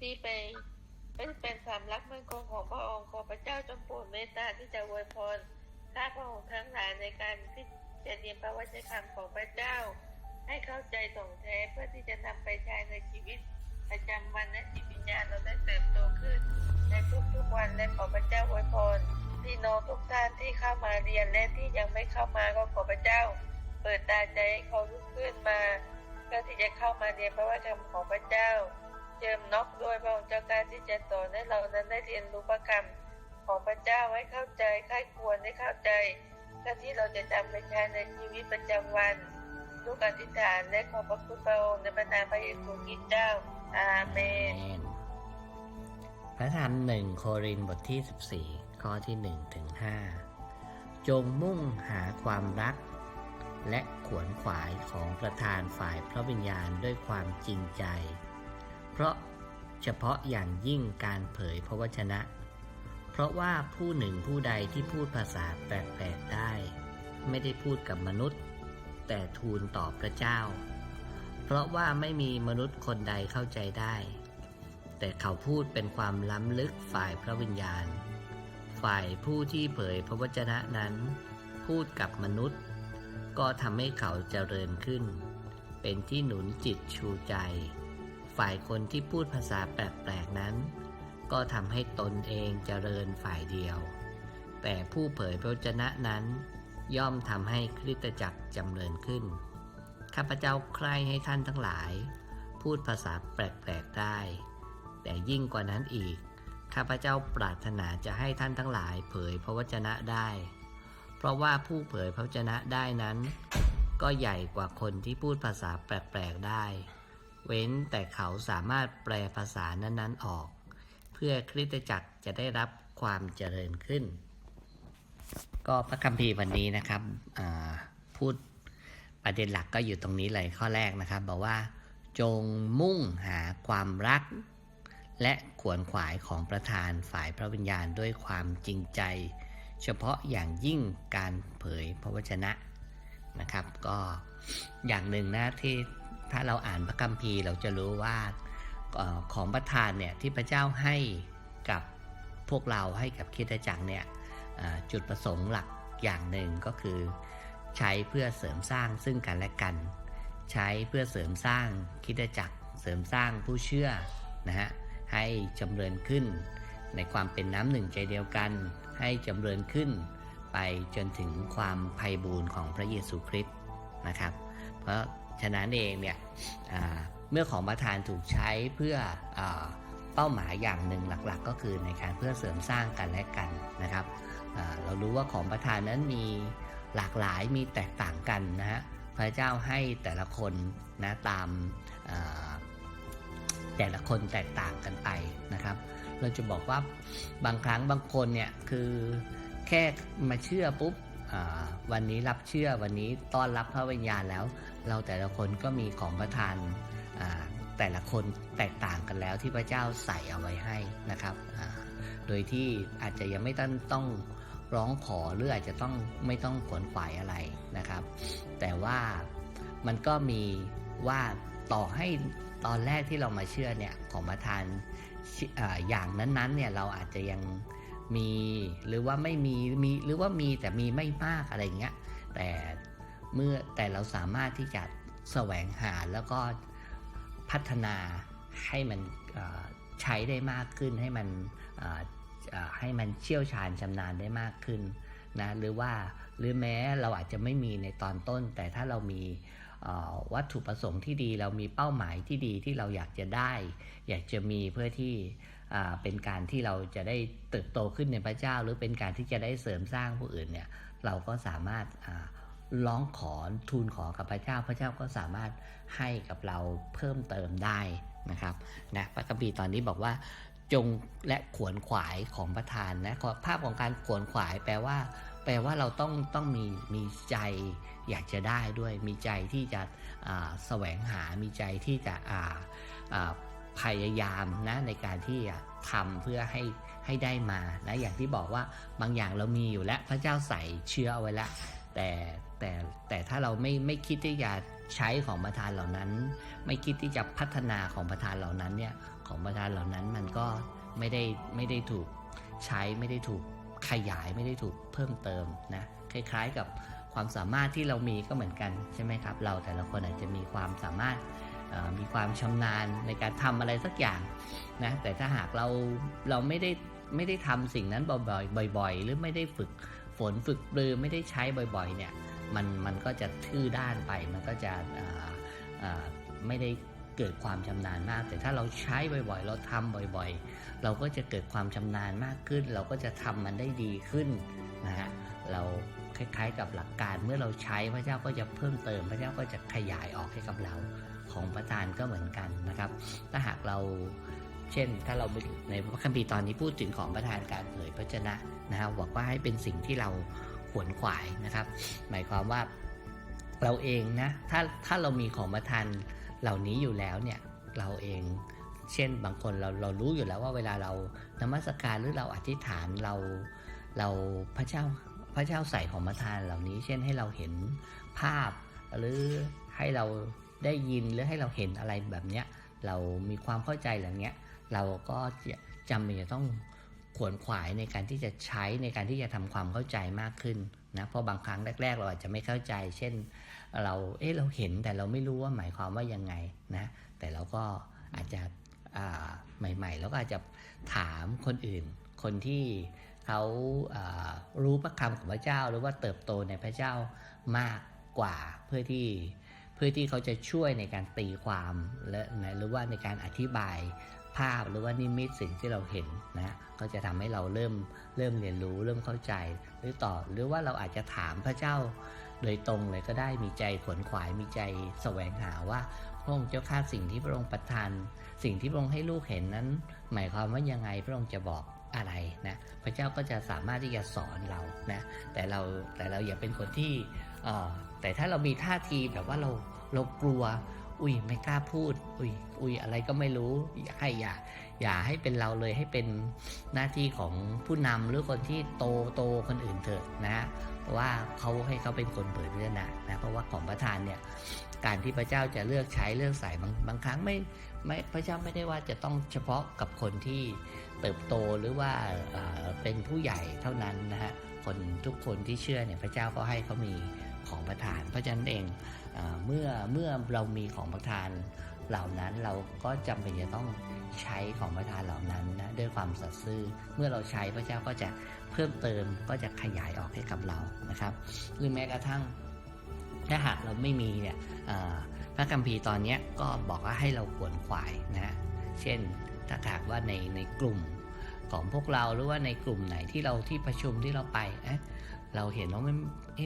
ที่ไปเป็นเป็นสามรักมั่นคงของพระองค์ขอพระเจ้าจงโปรดเมตตาที่จะอวยพรข้าพระองค์ทั้งหลายในการที่จะเรียนพระวจนะคำของพระเจ้า ให้เข้าใจตรงแท้เพื่อที่จะนำไปใช้ในชีวิตประจำวันและจิตวิญญาณเราได้เติบโตขึ้น ในทุกๆวันและขอพระเจ้าอวยพรพี่น้องทุกท่านที่เข้ามาเรียนและที่ยังไม่เข้ามาก็ขอพระเจ้า เปิดตาใจให้เขาลุกขึ้นมาเพื่อที่จะเข้ามาเรียนพระวจนะของพระเจ้า เจิมน็อกด้วยพระองค์เจ้าการที่จะสอนให้เรานั้นได้เรียนรู้พระคำของพระเจ้าให้เข้าใจใครควรให้เข้าใจเพื่อที่เราจะจำไปใช้ในชีวิตประจำวันลูกอธิษฐานและขอบพระคุณพระองค์ในพระนามพระเยซูคริสต์เจ้าอาเมน พระธรรมหนึ่งโครินบทที่ 14 ข้อที่1ถึง5จงมุ่งหาความรัก และขวนขวายของประธานฝ่ายพระวิญญาณด้วยความจริงใจ เพราะเฉพาะอย่างยิ่งการเผยพระวจนะ เพราะว่าผู้หนึ่งผู้ใดที่พูดภาษาแปลกๆได้ ไม่ได้พูดกับมนุษย์ แต่ทูลต่อพระเจ้า เพราะว่าไม่มีมนุษย์คนใดเข้าใจได้ แต่เขาพูดเป็นความล้ำลึกฝ่ายพระวิญญาณ ฝ่ายผู้ที่เผยพระวจนะนั้น พูดกับมนุษย์ ก็ทำให้เขาเจริญขึ้น เป็นที่หนุนจิตชูใจ ฝ่ายคนที่พูดภาษาแปลกๆนั้น ก็ทำให้ตนเองเจริญฝ่ายเดียว แต่ผู้เผยพระวจนะนั้น ย่อมทำให้คริสตจักรจำเริญขึ้น ข้าพเจ้าใคร่ให้ท่านทั้งหลาย พูดภาษาแปลกๆได้ แต่ยิ่งกว่านั้นอีก ข้าพเจ้าปรารถนาจะให้ท่านทั้งหลายเผยพระวจนะได้ เพราะว่าผู้เผยพระวจนะได้นั้น ก็ใหญ่กว่าคนที่พูดภาษาแปลกๆได้ เว้นแต่เขาสามารถแปลภาษานั้นๆออก เพื่อคริสตจักรจะได้รับความเจริญขึ้น ก็พระคัมภีร์วันนี้นะครับพูดประเด็นหลักก็อยู่ตรงนี้เลยข้อแรกนะครับ บอกว่า จงมุ่งหาความรัก และขวนขวายของประธานฝ่ายพระวิญญาณด้วยความจริงใจ เฉพาะอย่างยิ่งการเผยพระวจนะนะครับ ก็อย่างหนึ่งนะที่ ถ้าเราอ่านพระคัมภีร์เราจะรู้ว่าของประธานเนี่ยที่พระเจ้าให้กับพวกเราให้กับคิดจักรเนี่ยจุดประสงค์หลักอย่างหนึ่งก็คือ ใช้เพื่อเสริมสร้างซึ่งกันและกัน ใช้เพื่อเสริมสร้างคิดจักรเสริมสร้างผู้เชื่อนะฮะให้จำเริญขึ้น ในความเป็นน้ำหนึ่งใจเดียวกัน ให้จำเริญขึ้น ไปจนถึงความไพ่บูรณ์ของพระเยซูคริสต์นะครับ เพราะ ฉะนั้นเองเนี่ยเมื่อของประทานถูกใช้เพื่ออเป้าหมายอย่างหนึ่งหลักๆ ก็คือในการเพื่อเสริมสร้างกันและกันนะครับเรารู้ว่าของประทานนั้นมีหลากหลายมีแตกต่างกันนะฮะพระเจ้าให้แต่ละคนนะตามแต่ละคนแตกต่างกันไปนะครับ เราจะบอกว่าบางครั้งบางคนเนี่ยคือแค่มาเชื่อปุ๊บ วันนี้รับเชื่อวันนี้ต้อนรับพระวิญญาณแล้ว เราแต่ละคนก็มีของประทานแต่ละคนแตกต่างกันแล้วที่พระเจ้าใส่เอาไว้ให้นะครับ โดยที่อาจจะยังไม่ต้องต้องร้องขอหรืออาจจะต้องไม่ต้องขวนขวายอะไรนะครับ แต่ว่ามันก็มีว่าต่อให้ตอนแรกที่เรามาเชื่อเนี่ยของประทานออย่างนั้นๆเนี่ยเราอาจจะยัง มีหรือว่าไม่มีมีหรือว่ามีแต่มีไม่มากอะไรเงี้ยแต่เมื่อแต่เราสามารถที่จะแสวงหาแล้วก็พัฒนาให้มันใช้ได้มากขึ้นให้มันให้มันเชี่ยวชาญชำนาญได้มากขึ้นนะหรือว่าหรือแม้เราอาจจะไม่มีในตอนต้น แต่ถ้าเรามี วัตถุประสงค์ที่ดีเรามีเป้าหมายที่ดีที่เราอยากจะได้ อยากจะมีเพื่อที่เป็นการที่เราจะได้เติบโตขึ้นในพระเจ้า หรือเป็นการที่จะได้เสริมสร้างผู้อื่นเนี่ยเราก็สามารถร้องขอทูลขอกับพระเจ้า พระเจ้าก็สามารถให้กับเราเพิ่มเติมได้นะครับนะพระคัมภีร์ตอนนี้บอกว่าจงและขวนขวายของประธานนะภาพของการขวนขวายแปลว่า แปลว่าเราต้องต้องมีมีใจ อยากจะได้ด้วยมีใจที่จะแสวงหา มีใจที่จะพยายามนะในการที่จะทำเพื่อให้ให้ได้มานะอย่างที่บอกว่าบางอย่างเรามีอยู่แล้วพระเจ้าใส่เชื้อเอาไว้แล้วแต่แต่แต่ถ้าเราไม่ไม่คิดที่จะใช้ของประธานเหล่านั้น ไม่คิดที่จะพัฒนาของประธานเหล่านั้นเนี่ยของประทานเหล่านั้นมันก็ไม่ได้ไม่ได้ถูกใช้ไม่ได้ถูกขยายไม่ได้ถูกเพิ่มเติมนะคล้ายๆกับ ความสามารถที่เรามีก็เหมือนกันใช่ไหมครับ เราแต่ละคนอาจจะมีความสามารถมีความชำนาญในการทำอะไรสักอย่างนะแต่ถ้าหากเราเราไม่ได้ไม่ได้ทำสิ่งนั้นบ่อยๆบ่อย ๆ หรือไม่ได้ฝึกฝนฝึกปรือไม่ได้ใช้บ่อยๆเนี่ยมันมันก็จะทื่อด้านไปมันก็จะไม่ได้เกิดความชำนาญมาก แต่ถ้าเราใช้บ่อยๆ เราทำบ่อยๆ เราก็จะเกิดความชำนาญมากขึ้น เราก็จะทำมันได้ดีขึ้นนะฮะเรา คล้าย ๆ กับหลักการเมื่อเราใช้พระเจ้าก็จะเพิ่มเติม พระเจ้าก็จะขยายออกให้กับเราของประทานก็เหมือนกันนะครับ ถ้าหากเราเช่น ถ้าเราไปในพระคัมภีร์ตอนนี้พูดถึงของประทานการเผยพระชนะนะครับบอกว่าให้เป็นสิ่งที่เราขวนขวายนะครับ หมายความว่าเราเองนะถ้าถ้าเรามีของประทานเหล่านี้อยู่แล้วเนี่ยเราเองเช่นบางคนเราเรารู้อยู่แล้วว่าเวลาเรานมัสการหรือเราอธิษฐานเราเราพระเจ้า พระเจ้าใส่ของประทานเหล่านี้ เช่นให้เราเห็นภาพ หรือให้เราได้ยินหรือให้เราเห็นอะไรแบบเนี้ยเรามีความเข้าใจเหล่านี้เราก็จำเป็นจะต้องขวนขวายในการที่จะใช้ในการที่จะทำความเข้าใจมากขึ้นนะเพราะบางครั้งแรก ๆ เราอาจจะไม่เข้าใจ เช่น เราเอ๊ะเราเห็นแต่เราไม่รู้ว่าหมายความว่ายังไงนะแต่เราก็อาจจะใหม่ๆ แล้วก็อาจจะถามคนอื่น คนที่ เขาารู้พระคำของพระเจ้าหรือว่าเติบโตในพระเจ้ามากกว่าเพื่อที่เพื่อที่เขาจะช่วยในการตีความและนะหรือว่าในการอธิบายภาพหรือว่านิมิตสิ่งที่เราเห็นนะก็จะทำให้เราเริ่มเริ่มเรียนรู้เริ่มเข้าใจ หรือต่อหรือว่าเราอาจจะถามพระเจ้า โดยตรงเลยก็ได้มีใจขวนขวายมีใจแสวงหาว่าพระองค์เจ้าข้าสิ่งที่พระองค์ประทาน สิ่งที่พระองค์ให้ลูกเห็นนั้น หมายความว่ายังไงพระองค์จะบอก อะไรนะพระเจ้าก็จะสามารถที่จะสอนเรานะแต่เราแต่เราอย่าเป็นคนที่แต่ถ้าเรามีท่าทีแบบว่าเราเรากลัว อุ้ยไม่กล้าพูด อุ้ยอุ้ยอะไรก็ไม่รู้อย่าให้อย่าอย่าให้เป็นเราเลยให้เป็นหน้าที่ของผู้นำหรือคนที่โตโตคนอื่นเถอะนะว่าเขาให้เขาเป็นคนเผยพระชนะนะเพราะว่าของประธานเนี่ยการที่พระเจ้าจะเลือกใช้เลือกใส่บางบางครั้งไม่ ไม่พระเจ้าไม่ได้ว่าจะต้องเฉพาะกับคนที่เติบโตหรือว่าเป็นผู้ใหญ่เท่านั้นนะฮะคนทุกคนที่เชื่อเนี่ยพระเจ้าก็ให้เขามีของประทาน เพราะฉะนั้นเองเอเมื่อเมื่อเรามีของประทานเหล่านั้นเราก็จำเป็นจะต้องใช้ของประทานเหล่านั้นนะด้วยความสัตย์ซื่อเมื่อเราใช้พระเจ้าก็จะเพิ่มเติมก็จะขยายออกให้กับเรานะครับ หรือแม้กระทั่งถ้าหากเราไม่มีเนี่ยอ พระคัมภีร์ตอนนี้ก็บอกว่าให้เราขวนขวายนะฮะเช่นถ้าหากว่าในในกลุ่มของพวกเราหรือว่าในกลุ่มไหนที่เราที่ประชุมที่เราไปเอ๊ะเราเห็นว่าไม่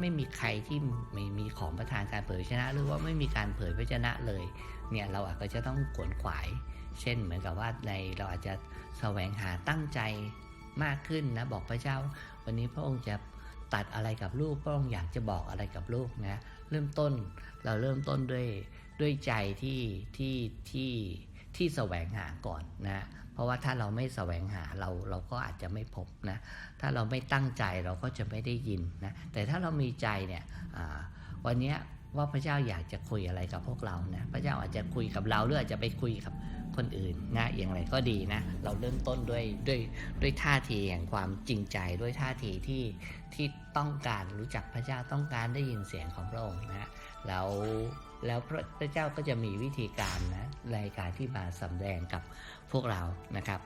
ไม่มีใครที่ไม่มีของประธานการเผยพระชนะ หรือว่าไม่มีการเผยพระชนะเลยเนี่ยเราอาจจะต้องขวนขวาย เช่นเหมือนกับว่าในเราอาจจะแสวงหาตั้งใจมากขึ้นนะบอกพระเจ้า วันนี้พระองค์จะตัดอะไรกับลูกพระองค์อยากจะบอกอะไรกับลูกนะเริ่มต้น เราเริ่มต้นด้วยด้วยใจที่ที่ที่ที่แสวงหาก่อนนะเพราะว่าถ้าเราไม่แสวงหาเราเราก็อาจจะไม่พบนะถ้าเราไม่ตั้งใจเราก็จะไม่ได้ยินนะแต่ถ้าเรามีใจเนี่ยอ่าวันนี้ว่าพระเจ้าอยากจะคุยอะไรกับพวกเรานะพระเจ้าอาจจะคุยกับเราหรืออาจจะไปคุยกับ คนอื่นนะอย่างไรก็ดีนะ เราเริ่มต้นด้วยด้วยด้วยท่าทีแห่งความจริงใจด้วยท่าทีที่ที่ต้องการรู้จักพระเจ้าต้องการได้ยินเสียงของพระองค์นะแล้วแล้วพระพระเจ้าก็จะมีวิธีการนะรายการที่มาสำแดงกับพวกเรานะครับ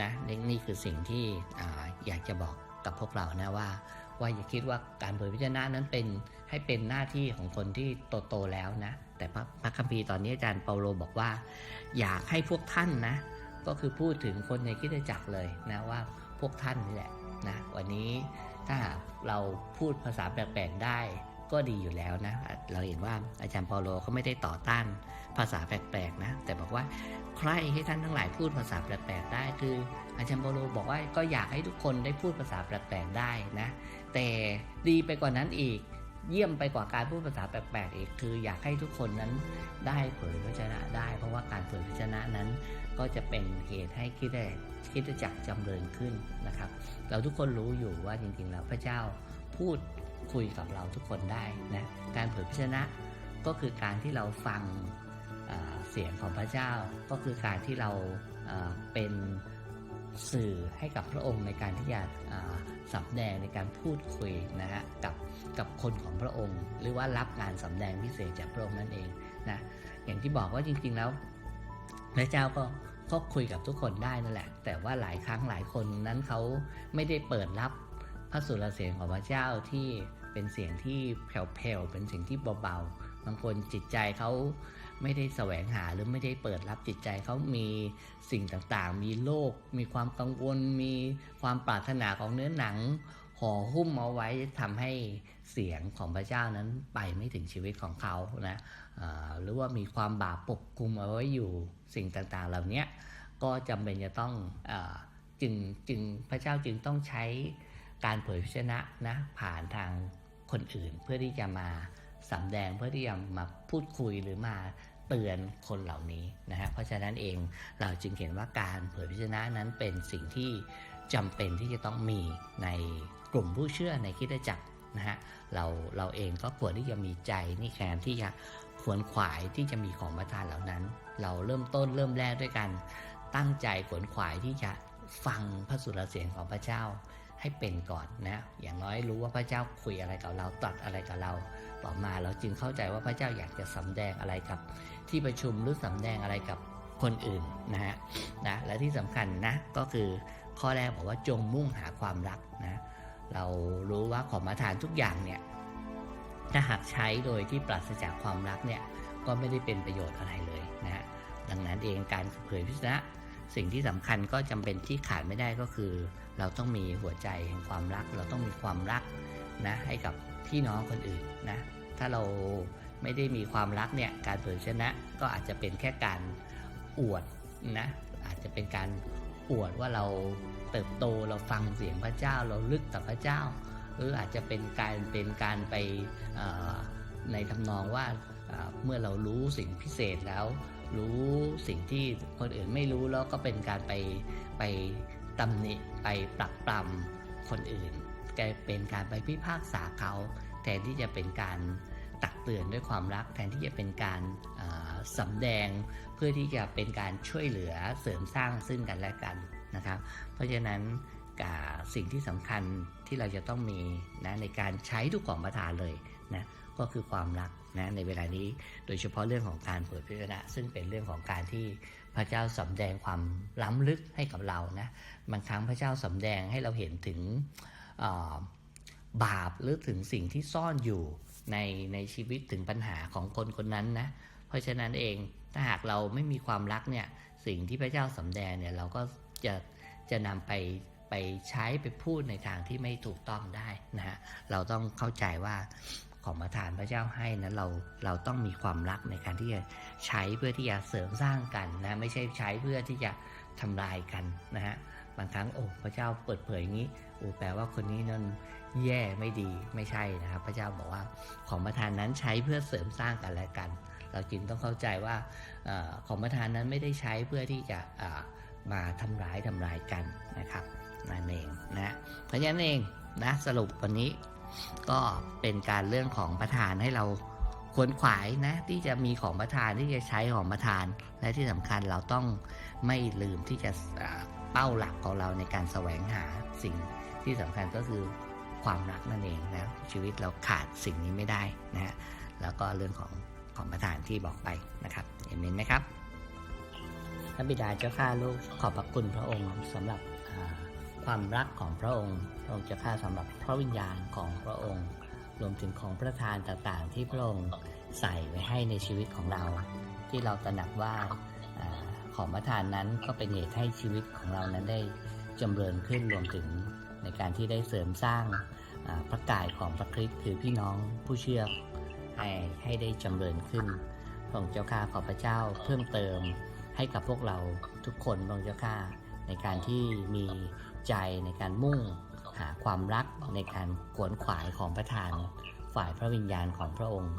นะนี่นี่คือสิ่งที่ออยากจะบอกกับพวกเรานะว่าว่าอย่าคิดว่าการเผยพระชนะนั้นเป็นให้เป็นหน้าที่ของคนที่โตโตแล้วนะ แต่พระพระคัมภีร์ตอนนี้อาจารย์เปาโลบอกว่า อยากให้พวกท่านนะ ก็คือพูดถึงคนในคริสตจักรเลยนะว่าพวกท่านนี่แหละนะวันนี้ถ้าเราพูดภาษาแปลกๆได้ก็ดีอยู่แล้วนะ เราเห็นว่าอาจารย์เปาโลเขาไม่ได้ต่อต้านภาษาแปลกๆนะ แต่บอกว่าใครให้ท่านทั้งหลายพูดภาษาแปลกๆได้ คืออาจารย์เปาโลบอกว่าก็อยากให้ทุกคนได้พูดภาษาแปลกๆได้นะ แต่ดีไปกว่านั้นอีก เยี่ยมไปกว่าการพูดภาษาแปลกๆอีกคืออยากให้ทุกคนนั้นได้เผยพระชนะได้ เพราะว่าการเผยพระชนะนั้น ก็จะเป็นเหตุให้คิดได้คิดจักจำเริญขึ้นนะครับ เราทุกคนรู้อยู่ว่าจริงๆ แล้วพระเจ้าพูดคุยกับเราทุกคนได้นะการเผยพระชนะก็คือการที่เราฟังเสียงของพระเจ้า ก็คือการที่เราเป็น สื่อให้กับพระองค์ในการที่จะอ่าสำแดงในการพูดคุยนะฮะกับกับคนของพระองค์ หรือว่ารับงานสำแดงพิเศษจากพระองค์นั่นเองนะอย่างที่บอกว่าจริง ๆแล้วพระเจ้าก็ก็คุยกับทุกคนได้นั่นแหละ แต่ว่าหลายครั้งหลายคนนั้นเขาไม่ได้เปิดรับพระสุรเสียงของพระเจ้าที่เป็นเสียงที่แผ่วๆเป็นเสียงที่เบาๆบางคนจิตใจเขา ไม่ได้แสวงหาหรือไม่ได้เปิดรับจิตใจเขามีสิ่งต่างๆ มีโลก มีความกังวล มีความปรารถนาของเนื้อหนังห่อหุ้มเอาไว้ทำให้เสียงของพระเจ้านั้นไปไม่ถึงชีวิตของเขานะหรือว่ามีความบาปปกคลุมเอาไว้อยู่สิ่งต่างๆ เหล่านี้ก็จำเป็นจะต้องอจึงจึงพระเจ้าจึงต้องใช้การเผยพระชนะนะผ่านทางคนอื่นเพื่อที่จะมาสำแดงเพื่อที่จะมาพูดคุยหรือมา เตือนคนเหล่านี้นะฮะเพราะฉะนั้นเองเราจึงเห็นว่าการเผยพระชนะนั้นเป็นสิ่งที่จำเป็นที่จะต้องมีในกลุ่มผู้เชื่อในคิดจักรนะฮะเราเราเองก็ควรที่จะมีใจนี่แทนที่จะขวนขวายที่จะมีของประทานเหล่านั้น เราเริ่มต้นเริ่มแรกด้วยกัน ตั้งใจขวนขวายที่จะฟังพระสุรเสียงของพระเจ้า ให้เป็นก่อนนะ อย่างน้อยรู้ว่าพระเจ้าคุยอะไรกับเราตรัสอะไรกับเรา ต่อมาเราจึงเข้าใจว่าพระเจ้าอยากจะสำแดงอะไรกับ ที่ประชุมหรือสำแดงอะไรกับคนอื่นนะฮะนะและที่สำคัญนะก็คือข้อแรกบอกว่าจงมุ่งหาความรักนะเรารู้ว่าของประทานทุกอย่างเนี่ยถ้าหากใช้โดยที่ปราศจากความรักเนี่ยก็ไม่ได้เป็นประโยชน์อะไรเลยนะฮะดังนั้นเองการเผยพิชนะสิ่งที่สำคัญก็จำเป็นที่ขาดไม่ได้ก็คือ เราต้องมีหัวใจแห่งความรัก เราต้องมีความรักนะให้กับพี่น้องคนอื่นนะถ้าเราไม่ได้มีความรักเนี่ยการเผยชนะก็อาจจะเป็นแค่การอวดนะอาจจะเป็นการอวดว่าเราเติบโตเราฟังเสียงพระเจ้า เราลึกกับพระเจ้า หรืออาจจะเป็นการเป็นการไปในทำนองว่าเมื่อเรารู้สิ่งพิเศษแล้ว รู้สิ่งที่คนอื่นไม่รู้แล้วก็เป็นการไปไปตำหนิ ไปปรับปรำคนอื่นกลายเป็นการไปพิพากษาเขาแทนที่จะเป็นการตักเตือนด้วยความรัก แทนที่จะเป็นการสำแดงเพื่อที่จะเป็นการช่วยเหลือเสริมสร้างซึ่งกันและกันนะครับ เพราะฉะนั้นกับสิ่งที่สำคัญที่เราจะต้องมีนะในการใช้ทุกของประทานเลยนะ ก็คือความรักนะในเวลานี้โดยเฉพาะเรื่องของการเผยพระชนะ ซึ่งเป็นเรื่องของการที่พระเจ้าสำแดงความล้ำลึกให้กับเรานะบางครั้งพระเจ้าสำแดงให้เราเห็นถึงบาปหรือถึงสิ่งที่ซ่อนอยู่ในในชีวิตถึงปัญหาของคนคนนั้นนะเพราะฉะนั้นเองถ้าหากเราไม่มีความรักเนี่ยสิ่งที่พระเจ้าสำแดงเนี่ยเราก็จะจะนำไปไปใช้ไปพูดในทางที่ไม่ถูกต้องได้นะฮะเราต้องเข้าใจว่า ของประทานพระเจ้าให้นั้นเราเราต้องมีความรักในการที่จะใช้เพื่อที่จะเสริมสร้างกันนะไม่ใช่ใช้เพื่อที่จะทำลายกันนะฮะบางครั้งโอ้พระเจ้าเปิดเผยอย่างนี้โอ้แปลว่าคนนี้นั่นแย่ไม่ดีไม่ใช่นะครับพระเจ้าบอกว่าของประทานนั้นใช้เพื่อเสริมสร้างกันและกัน เราจึงต้องเข้าใจว่าอของประทานนั้นไม่ได้ใช้เพื่อที่จะมาทำร้ายทำลายกันนะครับนั่นเองนะเพราะฉะนั้นเองนะสรุปวันนี้ ก็เป็นการเรื่องของประธานให้เราควรขวายนะที่จะมีของประธานที่จะใช้ของประธาน และที่สำคัญเราต้องไม่ลืมที่จะเป้าหลักของเราในการแสวงหาสิ่งที่สำคัญก็คือความรักนั่นเองนะชีวิตเราขาดสิ่งนี้ไม่ได้นะฮะแล้วก็เรื่องของของประธานที่บอกไปนะครับเห็นไหมครับพระบิดาเจ้าข้าลูกขอบพระคุณพระองค์สำหรับ ความรักของพระองค์พระองค์จ้าข้าสำหรับพระวิญญาณของพระองค์ รวมถึงของประทานต่างๆ ที่พระองค์ใส่ไว้ให้ในชีวิตของเรา ที่เราตระหนักว่าอของประทานนั้นก็เป็นเหตุให้ชีวิตของเรานั้นได้จำเริญขึ้นรวมถึงในการที่ได้เสริมสร้างพระกายของพระคริสต์คือพี่น้องผู้เชื่อให้ให้ได้จำเริญขึ้นพระองค์เจ้าข้าขอพระเจ้าเพิ่มเติมให้กับพวกเราทุกคนพระองค์เจ้าข้า ในการที่มีใจในการมุ่งหาความรักในการขวนขวายของประธานฝ่ายพระวิญญาณของพระองค์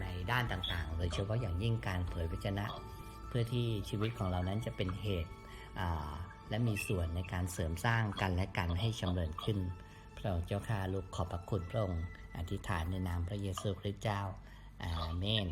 ในด้านต่างๆ โดยเฉพาะอย่างยิ่งการเผยพระชนะ เพื่อที่ชีวิตของเรานั้นจะเป็นเหตุและมีส่วนในการเสริมสร้างกันและกันให้จำเริญขึ้น พระองค์เจ้าข้าลูกขอบพระคุณพระองค์อธิษฐานในนามพระเยซูคริสต์เจ้าอาเมน